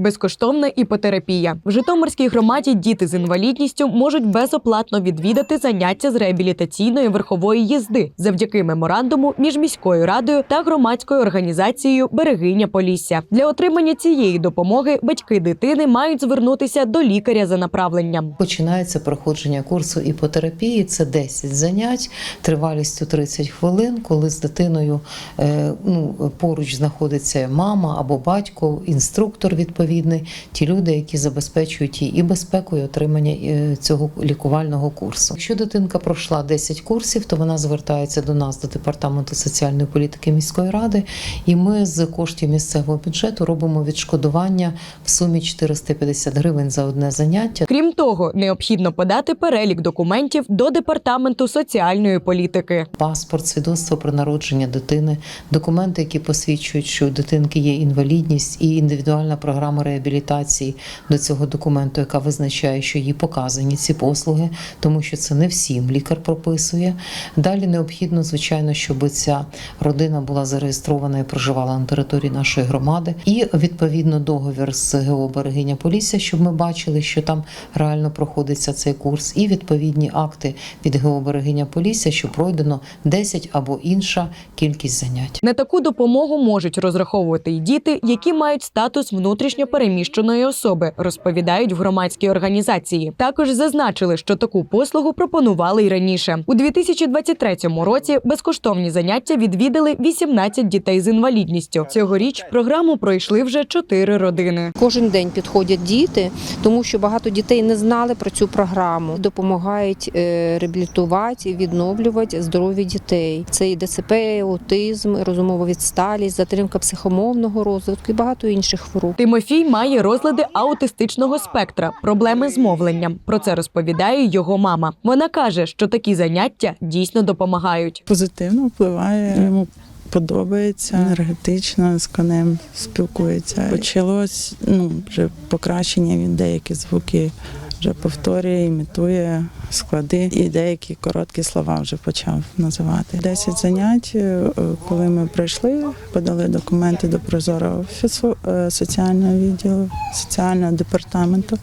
безкоштовна іпотерапія. В Житомирській громаді діти з інвалідністю можуть безоплатно відвідати заняття з реабілітаційної верхової їзди завдяки меморандуму між міською радою та громадською організацією Берегиня Полісся. Для отримання цієї допомоги батьки дитини мають звернутися до лікаря за направленням. Починається проходження курсу іпотерапії. Це 10 занять тривалістю 30 хвилин, коли з дитиною е, ну, поруч знаходиться мама або батько, інструктор відповідний, ті люди, які забезпечують їй і безпеку, і отримання е, цього лікувального курсу. Якщо дитинка пройшла 10 курсів, то вона звертається до нас, до департаменту соціальної політики міської ради, і ми з коштів місцевого бюджету робимо відшкодування в сумі 450 гривень за одне заняття. Крім того, необхідно подати перелік документів до департаменту соціальної політики. паспорт, свідоцтво про народження дитини, документи, які посвідчують, що у дитинки є інвалідність, і індивідуальна програма реабілітації до цього документу, яка визначає, що їй показані ці послуги, тому що це не всім лікар прописує. Далі необхідно, звичайно, щоб ця родина була зареєстрована і проживала на території нашої громади, і відповідно договір з ГО Берегиня Полісся, щоб ми бачили, що там реально проходиться цей курс, і відповідні акти від ГО Берегиня Полісся, що пройдено 10 або інша кількість занять. На таку допомогу можуть розраховувати й діти, які мають статус внутрішньо переміщеної особи, розповідають в громадській організації. Також зазначили, що таку послугу пропонували й раніше. У 2023 році безкоштовні заняття відвідали 18 дітей з інвалідністю. Цьогоріч програму пройшли вже 4 родини. Кожен день підходять діти, тому що багато дітей не знали про цю програму. Допомагають е, реабілітувати, відновлювати здоров'я дітей. Це і ДЦП, і аутизм, і розумова відсталість, затримка психомовного розвитку і багато інших хвороб. Тимофій має розлади аутистичного спектра, проблеми з мовленням. Про це розповідає його мама. Вона каже, що такі заняття дійсно допомагають. позитивно впливає. Йому подобається енергетично з конем спілкується. Почалось ну вже покращення. Він деякі звуки вже повторює, імітує склади. І деякі короткі слова вже почав називати. Десять занять, е, коли ми прийшли, подали документи до прозорого офісу е, соціального відділу, соціального департаменту.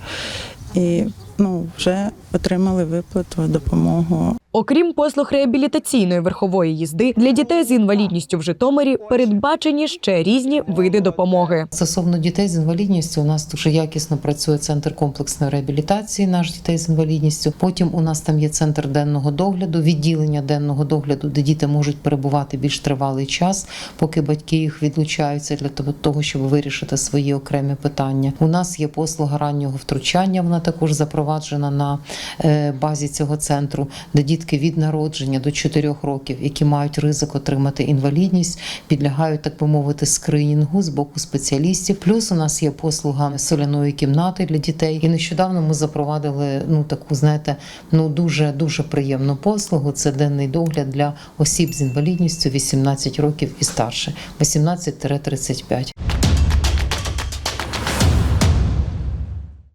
І ну вже отримали виплату, допомогу Окрім послуг реабілітаційної верхової їзди для дітей з інвалідністю в Житомирі передбачені ще різні види допомоги. Стосовно дітей з інвалідністю, у нас дуже якісно працює центр комплексної реабілітації наш дітей з інвалідністю. Потім у нас там є центр денного догляду, відділення денного догляду, де діти можуть перебувати більш тривалий час, поки батьки їх відлучаються для того- щоб вирішити свої окремі питання. У нас є послуга раннього втручання. Вона також запроваджена на е, базі цього центру, де дітки від народження до 4 років, які мають ризик отримати інвалідність, підлягають, так би мовити, скринінгу з боку спеціалістів. Плюс у нас є послуга соляної кімнати для дітей. І нещодавно ми запровадили ну таку, знаєте, ну дуже дуже приємну послугу. Це денний догляд для осіб з інвалідністю 18 років і старше, 18-35.